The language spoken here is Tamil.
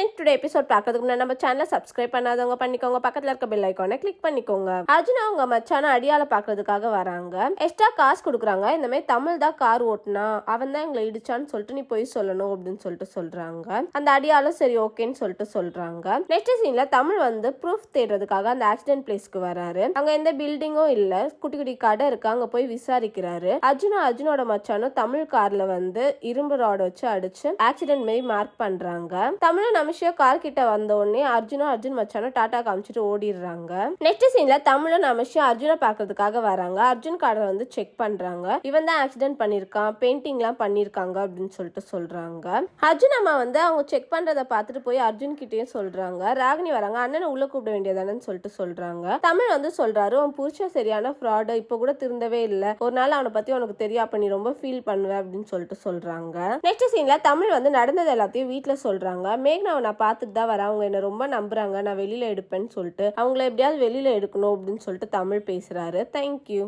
ஃப்ரெண்ட்ஸ் டுடே எபிசோட் பார்க்கறதுக்கு முன்னாடி நம்ம சேனலை சப்ஸ்கிரைப் பண்ணாதவங்க பண்ணிக்கோங்க. பக்கத்தில் இருக்க பெல் ஐக்கானை கிளிக் பண்ணிக்கோங்க. அர்ஜுன் அவங்க மச்சான அடியால பார்க்கறதுக்காக வராங்க. எக்ஸ்ட்ரா காசு கொடுக்குறாங்க. இந்த மாதிரி தமிழ் தான் கார் ஓட்டுனா அவன் தான் எங்களை இடிச்சான்னு சொல்லிட்டு நீ போய் சொல்லணும் அப்படின்னு சொல்லிட்டு சொல்றாங்க. அந்த அடியாலும் சரி ஓகேன்னு சொல்லிட்டு சொல்றாங்க. நெக்ஸ்ட் சீன்ல தமிழ் வந்து ப்ரூஃப் தேடுறதுக்காக அந்த ஆக்சிடென்ட் பிளேஸ்க்கு வராரு. அங்க எந்த பில்டிங்கும் இல்ல. குட்டி குட்டி கடை இருக்கு. அங்க போய் விசாரிக்கிறாரு. அர்ஜுனும் அர்ஜுனோட மச்சானும் தமிழ் கார்ல வந்து இரும்பு ராட் வச்சு அடிச்சு ஆக்சிடென்ட் மாரி மார்க் பண்றாங்க. நம்ம அனுஷியா கார் கிட்ட வந்த உடனே அர்ஜுனும் அர்ஜுன் மச்சானும் டாடா காமிச்சிட்டு ஓடிடுறாங்க. நெக்ஸ்ட் சீன்ல தமிழும் நமிஷியா அர்ஜுனை பாக்குறதுக்காக வராங்க. அர்ஜுன் காரை வந்து செக் பண்றாங்க. இவன் தான் ஆக்சிடென்ட் பண்ணிருக்கான் பெயிண்டிங்லாம் பண்ணிருக்காங்க அப்படின்னு சொல்லிட்டு சொல்றாங்க. அர்ஜுன் அம்மா வந்து அவங்க செக் பண்றத பார்த்துட்டு போய் அர்ஜுன் கிட்டயும் சொல்றாங்க. ராகினி வராங்க அண்ணனை உள்ள கூப்பிட வேண்டியதானன்னு சொல்லிட்டு சொல்றாங்க. தமிழ் வந்து சொல்றாரு உன் புருஷன் சரியான ஃப்ராடு இப்போ கூட திருந்தவே இல்ல. ஒரு நாள் அவனை பத்தி உனக்கு தெரியா பண்ணி ரொம்ப ஃபீல் பண்ணுவேன் அப்படின்னு சொல்லிட்டு சொல்றாங்க. நெக்ஸ்ட் சீன்ல தமிழ் வந்து நடந்தது எல்லாத்தையும் வீட்டுல சொல்றாங்க. மேக்னா நான் பார்த்துட்டு தான் வரேன். அவங்க என்னை ரொம்ப நம்புறாங்க. நான் வெளியில் எடுப்பேன்னு சொல்லிட்டு. அவங்கள எப்படியாவது வெளியில் எடுக்கணும் அப்படின்னு சொல்லிட்டு தமிழ் பேசுகிறாரு தேங்க்யூ